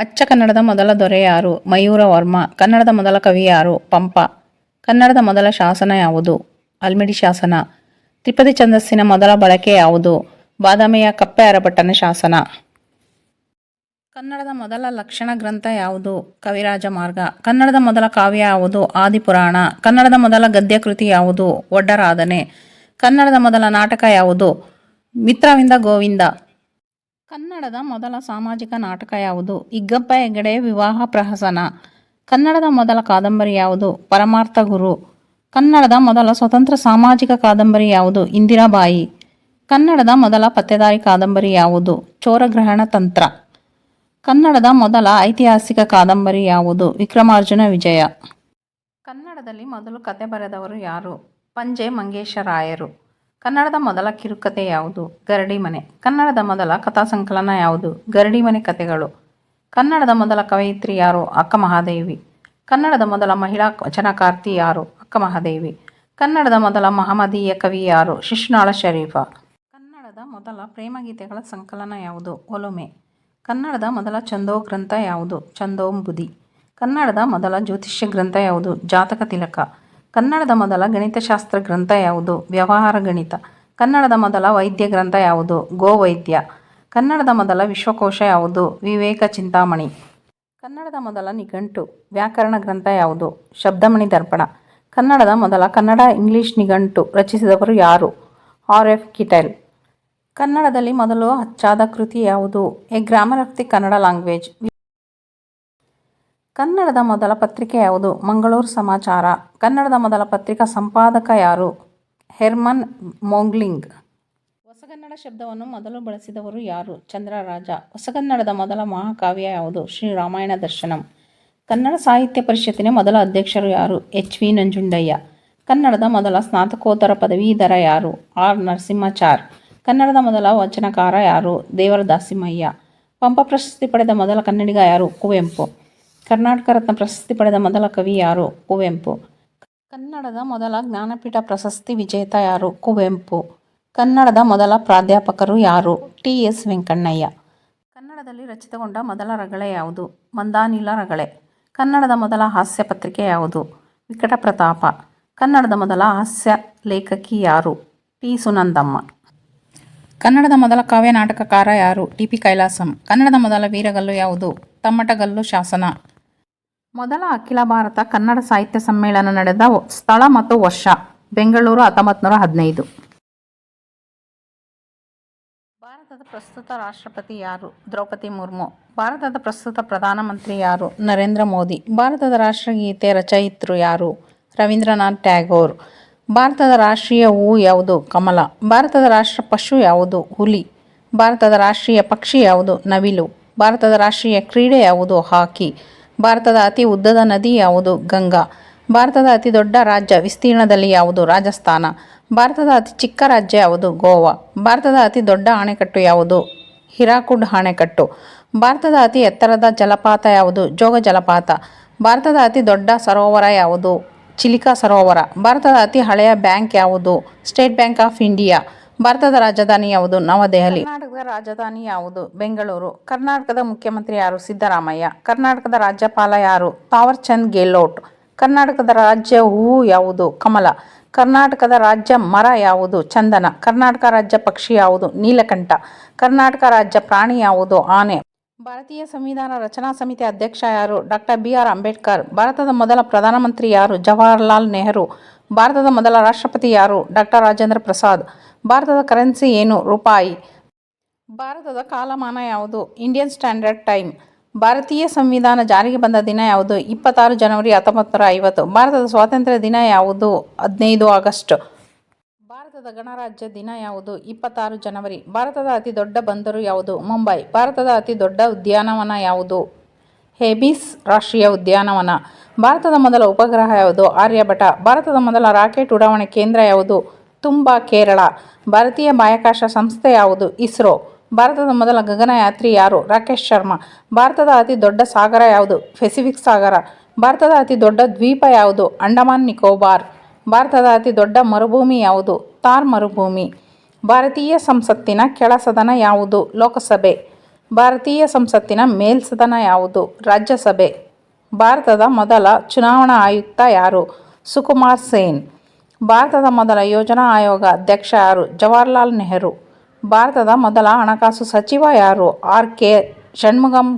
ಅಚ್ಚ ಕನ್ನಡದ ಮೊದಲ ದೊರೆ ಯಾರು? ಮಯೂರ ವರ್ಮ. ಕನ್ನಡದ ಮೊದಲ ಕವಿ ಯಾರು? ಪಂಪ. ಕನ್ನಡದ ಮೊದಲ ಶಾಸನ ಯಾವುದು? ಅಲ್ಮಿಡಿ ಶಾಸನ. ತ್ರಿಪದಿ ಛಂದಸ್ಸಿನ ಮೊದಲ ಬಳಕೆ ಯಾವುದು? ಬಾದಾಮಿಯ ಕಪ್ಪೆ ಅರಭಟ್ಟನ ಶಾಸನ. ಕನ್ನಡದ ಮೊದಲ ಲಕ್ಷಣ ಗ್ರಂಥ ಯಾವುದು? ಕವಿರಾಜ ಮಾರ್ಗ. ಕನ್ನಡದ ಮೊದಲ ಕಾವ್ಯ ಯಾವುದು? ಆದಿಪುರಾಣ. ಕನ್ನಡದ ಮೊದಲ ಗದ್ಯ ಕೃತಿ ಯಾವುದು? ಒಡ್ಡರಾಧನೆ ಕನ್ನಡದ ಮೊದಲ ನಾಟಕ ಯಾವುದು? ಮಿತ್ರವಿಂದ ಗೋವಿಂದ. ಕನ್ನಡದ ಮೊದಲ ಸಾಮಾಜಿಕ ನಾಟಕ ಯಾವುದು? ಇಗ್ಗಪ್ಪ ಹೆಗಡೆ ವಿವಾಹ ಪ್ರಹಸನ. ಕನ್ನಡದ ಮೊದಲ ಕಾದಂಬರಿ ಯಾವುದು? ಪರಮಾರ್ಥ ಗುರು. ಕನ್ನಡದ ಮೊದಲ ಸ್ವತಂತ್ರ ಸಾಮಾಜಿಕ ಕಾದಂಬರಿ ಯಾವುದು? ಇಂದಿರಾಬಾಯಿ. ಕನ್ನಡದ ಮೊದಲ ಪತ್ತೆದಾರಿ ಕಾದಂಬರಿ ಯಾವುದು? ಚೋರಗ್ರಹಣ ತಂತ್ರ. ಕನ್ನಡದ ಮೊದಲ ಐತಿಹಾಸಿಕ ಕಾದಂಬರಿ ಯಾವುದು? ವಿಕ್ರಮಾರ್ಜುನ ವಿಜಯ. ಕನ್ನಡದಲ್ಲಿ ಮೊದಲು ಕತೆ ಬರೆದವರು ಯಾರು? ಪಂಜೆ ಮಂಗೇಶರಾಯರು ಕನ್ನಡದ ಮೊದಲ ಕಿರುಕತೆ ಯಾವುದು? ಗರಡಿ ಮನೆ. ಕನ್ನಡದ ಮೊದಲ ಕಥಾ ಸಂಕಲನ ಯಾವುದು? ಗರಡಿ ಮನೆ ಕಥೆಗಳು. ಕನ್ನಡದ ಮೊದಲ ಕವಯಿತ್ರಿ ಯಾರು? ಅಕ್ಕ ಮಹಾದೇವಿ. ಕನ್ನಡದ ಮೊದಲ ಮಹಿಳಾ ವಚನಕಾರ್ತಿ ಯಾರು? ಅಕ್ಕ ಮಹಾದೇವಿ. ಕನ್ನಡದ ಮೊದಲ ಮಹಮದೀಯ ಕವಿ ಯಾರು? ಶಿಶುನಾಳ ಶರೀಫ. ಕನ್ನಡದ ಮೊದಲ ಪ್ರೇಮಗೀತೆಗಳ ಸಂಕಲನ ಯಾವುದು? ಒಲುಮೆ. ಕನ್ನಡದ ಮೊದಲ ಛಂದೋ ಗ್ರಂಥ ಯಾವುದು? ಛಂದೋಂಬುದಿ ಕನ್ನಡದ ಮೊದಲ ಜ್ಯೋತಿಷ್ಯ ಗ್ರಂಥ ಯಾವುದು? ಜಾತಕ ತಿಲಕ. ಕನ್ನಡದ ಮೊದಲ ಗಣಿತಶಾಸ್ತ್ರ ಗ್ರಂಥ ಯಾವುದು? ವ್ಯವಹಾರ ಗಣಿತ. ಕನ್ನಡದ ಮೊದಲ ವೈದ್ಯ ಗ್ರಂಥ ಯಾವುದು? ಗೋವೈದ್ಯ. ಕನ್ನಡದ ಮೊದಲ ವಿಶ್ವಕೋಶ ಯಾವುದು? ವಿವೇಕ ಚಿಂತಾಮಣಿ. ಕನ್ನಡದ ಮೊದಲ ನಿಘಂಟು. ವ್ಯಾಕರಣ ಗ್ರಂಥ ಯಾವುದು? ಶಬ್ದಮಣಿ ದರ್ಪಣ. ಕನ್ನಡದ ಮೊದಲ ಕನ್ನಡ ಇಂಗ್ಲಿಷ್ ನಿಘಂಟು. ರಚಿಸಿದವರು ಯಾರು? ಆರ್. ಎಫ್. ಕಿಟೆಲ್. ಕನ್ನಡದಲ್ಲಿ ಮೊದಲು ಅಚ್ಚಾದ ಕೃತಿ ಯಾವುದು? A. Grammar of the Kannada language. ಕನ್ನಡದ ಮೊದಲ ಪತ್ರಿಕೆ ಯಾವುದು? ಮಂಗಳೂರು ಸಮಾಚಾರ. ಕನ್ನಡದ ಮೊದಲ ಪತ್ರಿಕಾ ಸಂಪಾದಕ ಯಾರು? ಹೆರ್ಮನ್ ಮೋಂಗ್ಲಿಂಗ್. ಹೊಸಗನ್ನಡ ಶಬ್ದವನ್ನು ಮೊದಲು ಬಳಸಿದವರು ಯಾರು? ಚಂದ್ರರಾಜ. ಹೊಸಗನ್ನಡದ ಮೊದಲ ಮಹಾಕಾವ್ಯ ಯಾವುದು? ಶ್ರೀ ರಾಮಾಯಣ ದರ್ಶನಂ. ಕನ್ನಡ ಸಾಹಿತ್ಯ ಪರಿಷತ್ತಿನ ಮೊದಲ ಅಧ್ಯಕ್ಷರು ಯಾರು? H V Nanjundaiah. ಕನ್ನಡದ ಮೊದಲ ಸ್ನಾತಕೋತ್ತರ ಪದವೀಧರ ಯಾರು? ಆರ್ ನರಸಿಂಹಾಚಾರ್. ಕನ್ನಡದ ಮೊದಲ ವಚನಕಾರ ಯಾರು? ದೇವರ ದಾಸಿಮಯ್ಯ ಪಂಪ ಪ್ರಶಸ್ತಿ ಪಡೆದ ಮೊದಲ ಕನ್ನಡಿಗ ಯಾರು? ಕುವೆಂಪು. ಕರ್ನಾಟಕ ರತ್ನ ಪ್ರಶಸ್ತಿ ಪಡೆದ ಮೊದಲ ಕವಿ ಯಾರು? ಕುವೆಂಪು. ಕನ್ನಡದ ಮೊದಲ ಜ್ಞಾನಪೀಠ ಪ್ರಶಸ್ತಿ ವಿಜೇತ ಯಾರು? ಕುವೆಂಪು. ಕನ್ನಡದ ಮೊದಲ ಪ್ರಾಧ್ಯಾಪಕರು ಯಾರು? ಟಿ. ಎಸ್. ವೆಂಕಣ್ಣಯ್ಯ. ಕನ್ನಡದಲ್ಲಿ ರಚಿತಗೊಂಡ ಮೊದಲ ರಗಳೆ ಯಾವುದು? ಮಂದಾನಿಲ ರಗಳೆ. ಕನ್ನಡದ ಮೊದಲ ಹಾಸ್ಯ ಪತ್ರಿಕೆ ಯಾವುದು? ವಿಕಟ ಪ್ರತಾಪ ಕನ್ನಡದ ಮೊದಲ ಹಾಸ್ಯ ಲೇಖಕಿ ಯಾರು? ಟಿ ಸುನಂದಮ್ಮ. ಕನ್ನಡದ ಮೊದಲ ಕಾವ್ಯ ನಾಟಕಕಾರ ಯಾರು? ಟಿ. ಪಿ. ಕೈಲಾಸಂ. ಕನ್ನಡದ ಮೊದಲ ವೀರಗಲ್ಲು ಯಾವುದು? ತಮ್ಮಟಗಲ್ಲು ಶಾಸನ. ಮೊದಲ ಅಖಿಲ ಭಾರತ ಕನ್ನಡ ಸಾಹಿತ್ಯ ಸಮ್ಮೇಳನ ನಡೆದ ಸ್ಥಳ ಮತ್ತು ವರ್ಷ. ಬೆಂಗಳೂರು ಹತ್ತೊಂಬತ್ತು ನೂರ ಹದಿನೈದು. ಭಾರತದ ಪ್ರಸ್ತುತ ರಾಷ್ಟ್ರಪತಿ ಯಾರು? ದ್ರೌಪದಿ ಮುರ್ಮು. ಭಾರತದ ಪ್ರಸ್ತುತ ಪ್ರಧಾನಮಂತ್ರಿ ಯಾರು? ನರೇಂದ್ರ ಮೋದಿ. ಭಾರತದ ರಾಷ್ಟ್ರಗೀತೆ ರಚಯಿತ್ರು ಯಾರು? ರವೀಂದ್ರನಾಥ್ ಟ್ಯಾಗೋರ್. ಭಾರತದ ರಾಷ್ಟ್ರೀಯ ಹೂ ಯಾವುದು? ಕಮಲ. ಭಾರತದ ರಾಷ್ಟ್ರ ಪಶು ಯಾವುದು? ಹುಲಿ. ಭಾರತದ ರಾಷ್ಟ್ರೀಯ ಪಕ್ಷಿ ಯಾವುದು? ನವಿಲು. ಭಾರತದ ರಾಷ್ಟ್ರೀಯ ಕ್ರೀಡೆ ಯಾವುದು? ಹಾಕಿ. ಭಾರತದ ಅತಿ ಉದ್ದದ ನದಿ ಯಾವುದು? ಗಂಗಾ. ಭಾರತದ ಅತಿ ದೊಡ್ಡ ರಾಜ್ಯ ವಿಸ್ತೀರ್ಣದಲ್ಲಿ ಯಾವುದು? ರಾಜಸ್ಥಾನ. ಭಾರತದ ಅತಿ ಚಿಕ್ಕ ರಾಜ್ಯ ಯಾವುದು? ಗೋವಾ. ಭಾರತದ ಅತಿ ದೊಡ್ಡ ಅಣೆಕಟ್ಟು ಯಾವುದು? ಹಿರಾಕುಡ್ ಅಣೆಕಟ್ಟು ಭಾರತದ ಅತಿ ಎತ್ತರದ ಜಲಪಾತ ಯಾವುದು? ಜೋಗ ಜಲಪಾತ. ಭಾರತದ ಅತಿ ದೊಡ್ಡ ಸರೋವರ ಯಾವುದು? ಚಿಲಿಕಾ ಸರೋವರ. ಭಾರತದ ಅತಿ ಹಳೆಯ ಬ್ಯಾಂಕ್ ಯಾವುದು? State Bank of India. ಭಾರತದ ರಾಜಧಾನಿ ಯಾವುದು? ನವದೆಹಲಿ. ಕರ್ನಾಟಕದ ರಾಜಧಾನಿ ಯಾವುದು? ಬೆಂಗಳೂರು. ಕರ್ನಾಟಕದ ಮುಖ್ಯಮಂತ್ರಿ ಯಾರು? ಸಿದ್ದರಾಮಯ್ಯ. ಕರ್ನಾಟಕದ ರಾಜ್ಯಪಾಲ ಯಾರು? ತಾವರ್ ಚಂದ್ ಗೆಹ್ಲೋಟ್ ಕರ್ನಾಟಕದ ರಾಜ್ಯ ಹೂವು ಯಾವುದು? ಕಮಲ. ಕರ್ನಾಟಕದ ರಾಜ್ಯ ಮರ ಯಾವುದು? ಚಂದನ. ಕರ್ನಾಟಕ ರಾಜ್ಯ ಪಕ್ಷಿ ಯಾವುದು? ನೀಲಕಂಠ. ಕರ್ನಾಟಕ ರಾಜ್ಯ ಪ್ರಾಣಿ ಯಾವುದು? ಆನೆ. ಭಾರತೀಯ ಸಂವಿಧಾನ ರಚನಾ ಸಮಿತಿ ಅಧ್ಯಕ್ಷ ಯಾರು? Doctor B R Ambedkar. ಭಾರತದ ಮೊದಲ ಪ್ರಧಾನಮಂತ್ರಿ ಯಾರು? ಜವಾಹರ್ಲಾಲ್ ನೆಹರು. ಭಾರತದ ಮೊದಲ ರಾಷ್ಟ್ರಪತಿ ಯಾರು? ಡಾಕ್ಟರ್ ರಾಜೇಂದ್ರ ಪ್ರಸಾದ್. ಭಾರತದ ಕರೆನ್ಸಿ ಏನು? ರೂಪಾಯಿ. ಭಾರತದ ಕಾಲಮಾನ ಯಾವುದು? Indian Standard Time. ಭಾರತೀಯ ಸಂವಿಧಾನ ಜಾರಿಗೆ ಬಂದ ದಿನ ಯಾವುದು? ಇಪ್ಪತ್ತಾರು ಜನವರಿ ಹತ್ತೊಂಬತ್ತು ಐವತ್ತು. ಭಾರತದ ಸ್ವಾತಂತ್ರ್ಯ ದಿನ ಯಾವುದು? ಹದಿನೈದು ಆಗಸ್ಟ್. ಭಾರತದ ಗಣರಾಜ್ಯ ದಿನ ಯಾವುದು? ಇಪ್ಪತ್ತಾರು ಜನವರಿ. ಭಾರತದ ಅತಿ ದೊಡ್ಡ ಬಂದರು ಯಾವುದು? ಮುಂಬೈ. ಭಾರತದ ಅತಿ ದೊಡ್ಡ ಉದ್ಯಾನವನ ಯಾವುದು? ಹೇಬಿಸ್ ರಾಷ್ಟ್ರೀಯ ಉದ್ಯಾನವನ. ಭಾರತದ ಮೊದಲ ಉಪಗ್ರಹ ಯಾವುದು? ಆರ್ಯಭಟ. ಭಾರತದ ಮೊದಲ ರಾಕೆಟ್ ಉಡಾವಣೆ ಕೇಂದ್ರ ಯಾವುದು? ತುಂಬಾ ಕೇರಳ. ಭಾರತೀಯ ಬಾಹ್ಯಾಕಾಶ ಸಂಸ್ಥೆ ಯಾವುದು? ಇಸ್ರೋ. ಭಾರತದ ಮೊದಲ ಗಗನಯಾತ್ರಿ ಯಾರು? ರಾಕೇಶ್ ಶರ್ಮಾ. ಭಾರತದ ಅತಿ ದೊಡ್ಡ ಸಾಗರ ಯಾವುದು? ಪೆಸಿಫಿಕ್ ಸಾಗರ. ಭಾರತದ ಅತಿ ದೊಡ್ಡ ದ್ವೀಪ ಯಾವುದು? ಅಂಡಮಾನ್ ನಿಕೋಬಾರ್. ಭಾರತದ ಅತಿ ದೊಡ್ಡ ಮರುಭೂಮಿ ಯಾವುದು? ತಾರ್ ಮರುಭೂಮಿ. ಭಾರತೀಯ ಸಂಸತ್ತಿನ ಕೆಳ ಸದನ ಯಾವುದು? ಲೋಕಸಭೆ. ಭಾರತೀಯ ಸಂಸತ್ತಿನ ಮೇಲ್ಸದನ ಯಾವುದು? ರಾಜ್ಯಸಭೆ. ಭಾರತದ ಮೊದಲ ಚುನಾವಣಾ ಆಯುಕ್ತ ಯಾರು? ಸುಕುಮಾರ್ ಸೇನ್. ಭಾರತದ ಮೊದಲ ಯೋಜನಾ ಆಯೋಗ ಅಧ್ಯಕ್ಷ ಯಾರು? ಜವಾಹರ್ಲಾಲ್ ನೆಹರು. ಭಾರತದ ಮೊದಲ ಹಣಕಾಸು ಸಚಿವ ಯಾರು? ಆರ್ ಕೆ ಷಣ್ಮುಗಂ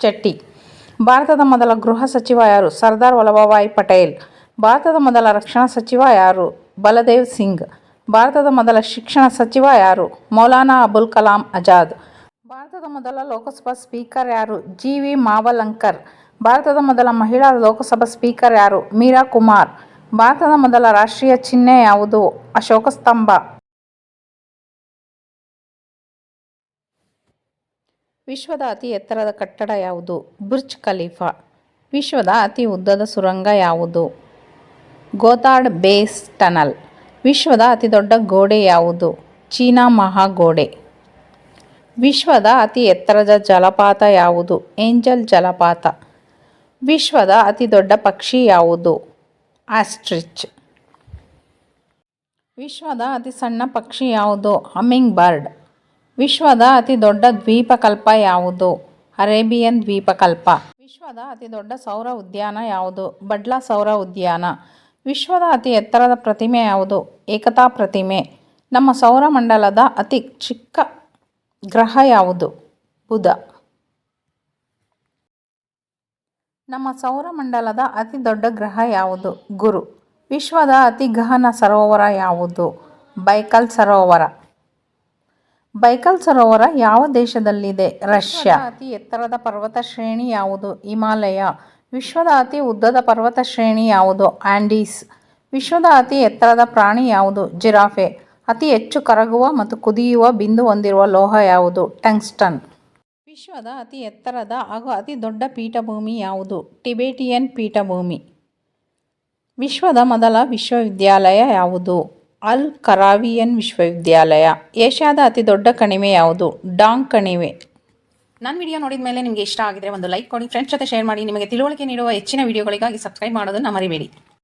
ಚೆಟ್ಟಿ ಭಾರತದ ಮೊದಲ ಗೃಹ ಸಚಿವ ಯಾರು? ಸರ್ದಾರ್ ವಲ್ಲಭಭಾಯಿ ಪಟೇಲ್. ಭಾರತದ ಮೊದಲ ರಕ್ಷಣಾ ಸಚಿವ ಯಾರು? ಬಲದೇವ್ ಸಿಂಗ್. ಭಾರತದ ಮೊದಲ ಶಿಕ್ಷಣ ಸಚಿವ ಯಾರು? ಮೌಲಾನಾ ಅಬುಲ್ ಕಲಾಂ ಆಜಾದ್. ಭಾರತದ ಮೊದಲ ಲೋಕಸಭಾ ಸ್ಪೀಕರ್ ಯಾರು? G V Mavalankar. ಭಾರತದ ಮೊದಲ ಮಹಿಳಾ ಲೋಕಸಭಾ ಸ್ಪೀಕರ್ ಯಾರು? ಮೀರಾ ಕುಮಾರ್. ಭಾರತದ ಮೊದಲ ರಾಷ್ಟ್ರೀಯ ಚಿಹ್ನೆ ಯಾವುದು? ಅಶೋಕ ಸ್ತಂಭ ವಿಶ್ವದ ಅತಿ ಎತ್ತರದ ಕಟ್ಟಡ ಯಾವುದು? Burj Khalifa. ವಿಶ್ವದ ಅತಿ ಉದ್ದದ ಸುರಂಗ ಯಾವುದು? Gotthard base tunnel. ವಿಶ್ವದ ಅತಿದೊಡ್ಡ ಗೋಡೆ ಯಾವುದು? ಚೀನಾ ಮಹಾಗೋಡೆ. ವಿಶ್ವದ ಅತಿ ಎತ್ತರದ ಜಲಪಾತ ಯಾವುದು? ಏಂಜಲ್ ಜಲಪಾತ. ವಿಶ್ವದ ಅತಿ ದೊಡ್ಡ ಪಕ್ಷಿ ಯಾವುದು? ಆಸ್ಟ್ರಿಚ್. ವಿಶ್ವದ ಅತಿ ಸಣ್ಣ ಪಕ್ಷಿ ಯಾವುದು? Humming bird. ವಿಶ್ವದ ಅತಿ ದೊಡ್ಡ ದ್ವೀಪಕಲ್ಪ ಯಾವುದು? ಅರೇಬಿಯನ್ ದ್ವೀಪಕಲ್ಪ. ವಿಶ್ವದ ಅತಿ ದೊಡ್ಡ ಸೌರ ಉದ್ಯಾನ ಯಾವುದು? ಬಡ್ಲಾ ಸೌರ ಉದ್ಯಾನ. ವಿಶ್ವದ ಅತಿ ಎತ್ತರದ ಪ್ರತಿಮೆ ಯಾವುದು? ಏಕತಾ ಪ್ರತಿಮೆ. ನಮ್ಮ ಸೌರಮಂಡಲದ ಅತಿ ಚಿಕ್ಕ ಗ್ರಹ ಯಾವುದು? ಬುಧ. ನಮ್ಮ ಸೌರಮಂಡಲದ ಅತಿ ದೊಡ್ಡ ಗ್ರಹ ಯಾವುದು? ಗುರು. ವಿಶ್ವದ ಅತಿ ಗಹನ ಸರೋವರ ಯಾವುದು? ಬೈಕಲ್ ಸರೋವರ. ಬೈಕಲ್ ಸರೋವರ ಯಾವ ದೇಶದಲ್ಲಿದೆ? ರಷ್ಯಾ. ಅತಿ ಎತ್ತರದ ಪರ್ವತ ಶ್ರೇಣಿ ಯಾವುದು? ಹಿಮಾಲಯ. ವಿಶ್ವದ ಅತಿ ಉದ್ದದ ಪರ್ವತ ಶ್ರೇಣಿ ಯಾವುದು? ಆಂಡೀಸ್. ವಿಶ್ವದ ಅತಿ ಎತ್ತರದ ಪ್ರಾಣಿ ಯಾವುದು? ಜಿರಾಫೆ. ಅತಿ ಹೆಚ್ಚು ಕರಗುವ ಮತ್ತು ಕುದಿಯುವ ಬಿಂದು ಹೊಂದಿರುವ ಲೋಹ ಯಾವುದು? ಟಂಗ್ಸ್ಟನ್. ವಿಶ್ವದ ಅತಿ ಎತ್ತರದ ಹಾಗೂ ಅತಿ ದೊಡ್ಡ ಪೀಠಭೂಮಿ ಯಾವುದು? ಟಿಬೇಟಿಯನ್ ಪೀಠಭೂಮಿ. ವಿಶ್ವದ ಮೊದಲ ವಿಶ್ವವಿದ್ಯಾಲಯ ಯಾವುದು? ಅಲ್ ಕರಾವಿಯನ್ ವಿಶ್ವವಿದ್ಯಾಲಯ. ಏಷ್ಯಾದ ಅತಿ ದೊಡ್ಡ ಕಣಿವೆ ಯಾವುದು? ಡಾಂಗ್ ಕಣಿವೆ. ನನ್ನ ವಿಡಿಯೋ ನೋಡಿದ ಮೇಲೆ ನಿಮಗೆ ಇಷ್ಟ ಆಗಿದ್ರೆ ಒಂದು ಲೈಕ್ ಕೊಡಿ ಫ್ರೆಂಡ್ಸ್ ಜೊತೆ ಶೇರ್ ಮಾಡಿ, ನಿಮಗೆ ತಿಳುವಳಿಕೆ ನೀಡುವ ಹೆಚ್ಚಿನ ವಿಡಿಯೋಗಳಿಗಾಗಿ ಸಬ್ಸ್ಕ್ರೈಬ್ ಮಾಡೋದನ್ನು ಮರಿಬೇಡಿ.